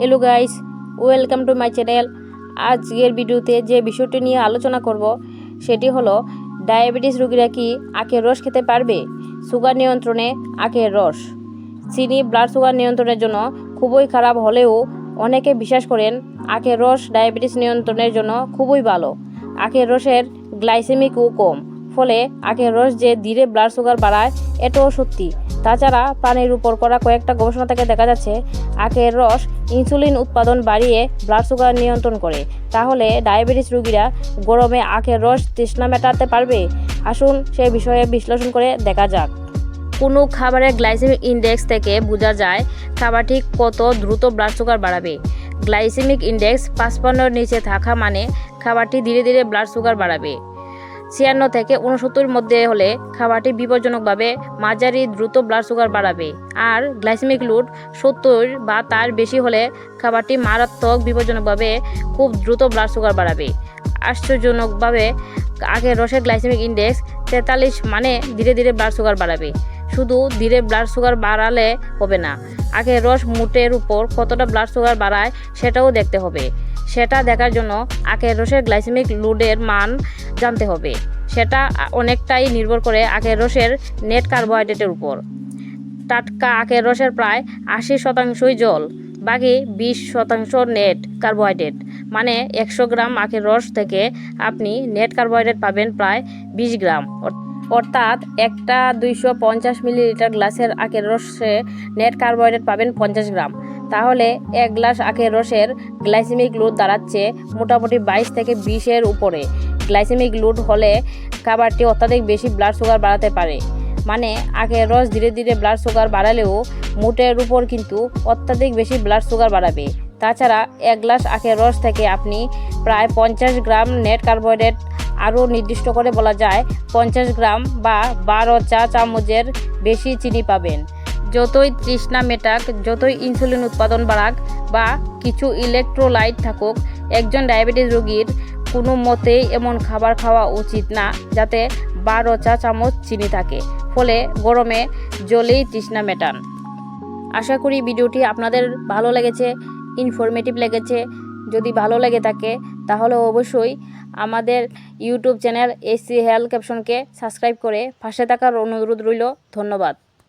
Hello guys welcome to my channel আজকের ভিডিওতে যে বিষয়টি নিয়ে আলোচনা করব, সেটি হলো ডায়াবেটিস রোগীরা কি আখের রস খেতে পারবে? সুগার নিয়ন্ত্রণে আখের রস। চিনি ব্লাড সুগার নিয়ন্ত্রণের জন্য খুবই খারাপ হলেও অনেকে বিশ্বাস করেন, আখের রস ডায়াবেটিস নিয়ন্ত্রণের জন্য খুবই ভালো। আখের রসের গ্লাইসেমিকও কম, ফলে আখের রস যে ধীরে ব্লাড সুগার বাড়ায়, এটাও সত্যি। তাছাড়া প্রাণীর উপর করা কয়েকটা গবেষণা থেকে দেখা যাচ্ছে, আখের রস ইনসুলিন উৎপাদন বাড়িয়ে ব্লাড সুগার নিয়ন্ত্রণ করে। তাহলে ডায়াবেটিস রোগীরা গরমে আখের রস তৃষ্ণা মেটাতে পারবে? আসুন সে বিষয়ে বিশ্লেষণ করে দেখা যাক। কোনো খাবারের গ্লাইসেমিক ইন্ডেক্স থেকে বোঝা যায় খাবারটি কত দ্রুত ব্লাড সুগার বাড়াবে। গ্লাইসেমিক ইন্ডেক্স পাঁচপান্নর নিচে থাকা মানে খাবারটি ধীরে ধীরে ব্লাড সুগার বাড়াবে। ছিয়ান্ন থেকে উনসত্তর মধ্যে হলে খাবারটি বিপজ্জনকভাবে মাঝারি দ্রুত ব্লাড সুগার বাড়াবে। আর গ্লাইসেমিক লোড সত্তর বা তার বেশি হলে খাবারটি মারাত্মক বিপজ্জনকভাবে খুব দ্রুত ব্লাড সুগার বাড়াবে। আশ্চর্যজনকভাবে আগে রসের গ্লাইসেমিক ইন্ডেক্স তেতাল্লিশ মানে ধীরে ধীরে ব্লাড সুগার বাড়াবে। শুধু ধীরে ব্লাড সুগার বাড়ালে হবে না, আগে রস মুটের উপর কতটা ব্লাড সুগার বাড়ায় সেটাও দেখতে হবে। সেটা দেখার জন্য আখের রসের গ্লাইসেমিক লোডের মান জানতে হবে। সেটা অনেকটাই নির্ভর করে আখের রসের নেট কার্বোহাইড্রেটের উপর। টাটকা আখের রসের প্রায় আশি শতাংশই জল, বাকি বিশ শতাংশ নেট কার্বোহাইড্রেট মানে একশো গ্রাম আখের রস থেকে আপনি নেট কার্বোহাইড্রেট পাবেন প্রায় বিশ গ্রাম। অর্থাৎ একটা দুইশো পঞ্চাশ মিলিলিটার গ্লাসের আখের রসে নেট কার্বোহাইড্রেট পাবেন পঞ্চাশ গ্রাম। তাহলে এক গ্লাস আখের রসের গ্লাইসেমিক লোড দাঁড়াচ্ছে মোটামুটি বাইশ থেকে বিশের উপরে। গ্লাইসেমিক লোড হলে খাবারটি অত্যাধিক বেশি ব্লাড সুগার বাড়াতে পারে। মানে আখের রস ধীরে ধীরে ব্লাড সুগার বাড়ালেও মুটের উপর কিন্তু অত্যাধিক বেশি ব্লাড সুগার বাড়াবে। তাছাড়া, এক গ্লাস আখের রস থেকে আপনি প্রায় পঞ্চাশ গ্রাম নেট কার্বোহাইড্রেট আরও নির্দিষ্ট করে বলা যায়, পঞ্চাশ গ্রাম বা বারো চা চামচের বেশি চিনি পাবেন। যতই তৃষ্ণা মেটাক, যতই ইনসুলিন উৎপাদন বাড়াক বা কিছু ইলেকট্রোলাইট থাকুক, একজন ডায়াবেটিস রোগীর কোনো মতেই এমন খাবার খাওয়া উচিত না যাতে বারো চা চামচ চিনি থাকে। ফলে গরমে জলেই তৃষ্ণা মেটান। আশা করি ভিডিওটি আপনাদের ভালো লেগেছে ইনফরমেটিভ লেগেছে। যদি ভালো লেগে থাকে, তাহলে অবশ্যই আমাদের ইউটিউব চ্যানেল এসি হেলথ ক্যাপশনকে সাবস্ক্রাইব করে পাশে থাকার অনুরোধ রইল। ধন্যবাদ।